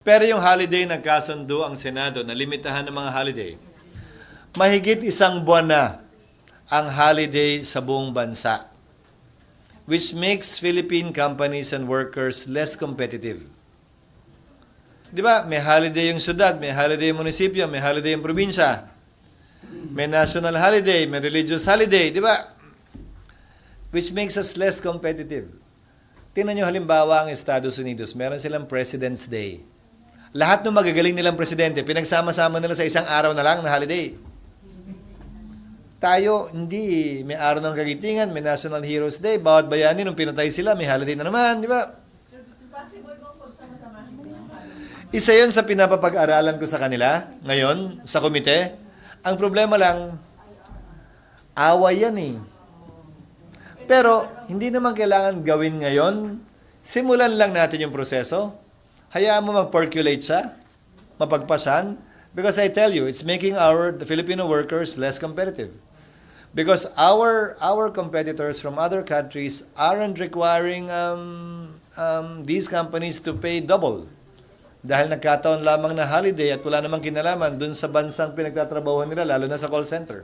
Pero yung holiday, nagkasundo ang Senado na limitahan ng mga holiday. Mahigit isang buwan na ang holiday sa buong bansa, which makes Philippine companies and workers less competitive. Di ba? May holiday yung syudad, may holiday yung munisipyo, may holiday yung probinsya. May national holiday, may religious holiday, di ba? Which makes us less competitive. Tingnan nyo halimbawa ang Estados Unidos, meron silang President's Day. Lahat ng magagaling nilang presidente, pinagsama-sama nila sa isang araw na lang na holiday. Tayo, hindi. May araw ng kagitingan, may National Heroes Day, bawat bayani, nung pinatay sila, may holiday na naman, di ba? Isa yon sa pinapapag-aralan ko sa kanila ngayon sa komite. Ang problema lang, away yan eh. Pero hindi naman kailangan gawin ngayon. Simulan lang natin yung proseso. Hayaan mo mag-percolate siya, mapagpasan. Because I tell you, it's making our the Filipino workers less competitive. Because our our competitors from other countries aren't requiring um, um, these companies to pay double. Dahil nagkataon lamang na holiday at wala namang kinalaman dun sa bansang pinagtatrabahuan nila, lalo na sa call center.